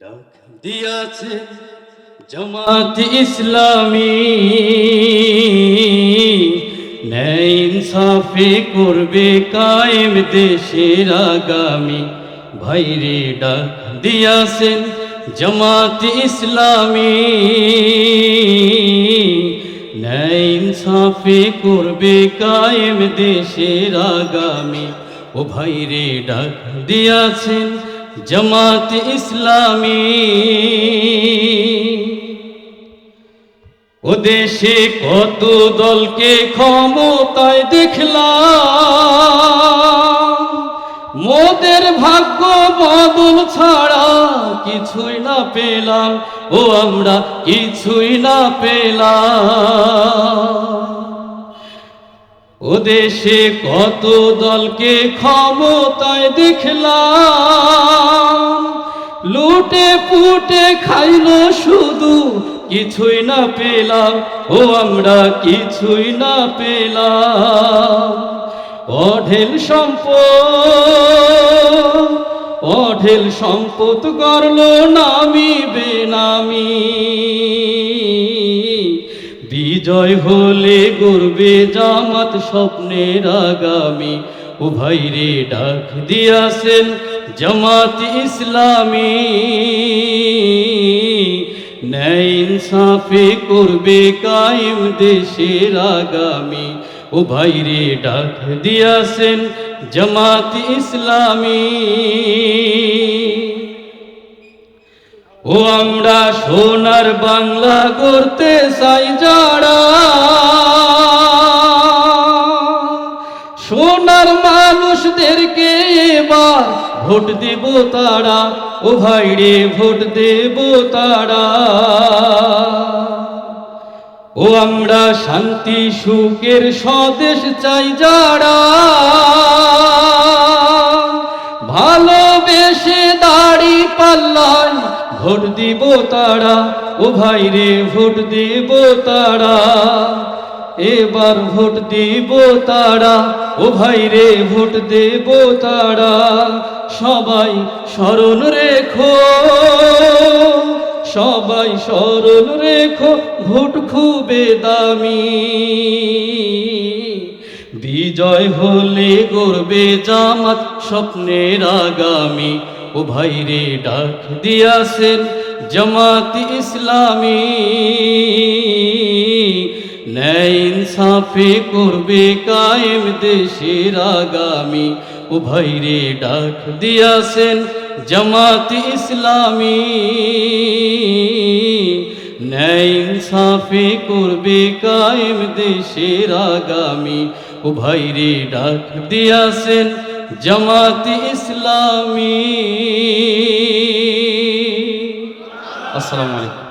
ডাক দিয়াছে জামাত ইসলামী। ন্যায় ইনসাফে করবে কায়েম দেশের আগামী। ভাইরে ডাক দিয়াছেন জামাত ইসলামী। ন্যায় ইনসাফে করবে কায়েম দেশের আগামী। ও ভাইরে ডাক দিয়াছেন জামাত ইসলামী ও কত দলকে ক্ষমতায় দেখলাম। মোদের ভাগ্য বদল ছাড়া কিছুই না পেলাম। ও আমরা কিছুই না পেলাম। ও দেশে কত দলকে ক্ষমতায় দেখলাম। লুটে পুটে খাইলো শুধু কিছুই না পেলাম। ও আমরা কিছুই না পেলাম। অঢেল সম্পদ অঢেল সম্পদ করল নামি বেনামি। বিজয় হলে গর্বে জামাত স্বপ্নের আগামী। ও ভাইরে ডাক দিয়াছেন জামাত ইসলামী। ন্যায় ইনসাফে করবে কায়েম দেশের আগামী। ও ভাইরে ডাক দিয়াছেন জামাত ইসলামী। ও আমরা সোনার বাংলা করতে চাই যারা। সোনার মানুষদেরকে এবার ভোট দেব তারা। ও ভাই রে, ভোট দেব তারা। ও আমরা শান্তি সুখের স্বদেশ চাই যারা। ভোট দিব তারা ও ভাই রে ভোট দিব তারা। এবার ভোট দিব তারা ও ভাই রে ভোট দেব তারা। সবাই স্মরণ রেখো, সবাই স্মরণ রেখো, ভোট খুবে দামি। বিজয় হলে গর্বে জামাত, স্বপ্নের আগামী। ও ভাইরে ডাক দিয়াছেন জামাত ইসলামী। ন্যায় ইনসাফে করবে কায়েম দেশের আগামী। ও ভাইরে ডাক দিয়াছেন জামাত ইসলামী। ন্যায় ইনসাফে করবে কায়েম দেশের আগামী। ও ভাইরে ডাক দিয়াছেন জামাত ইসলামী। আসসালামু আলাইকুম।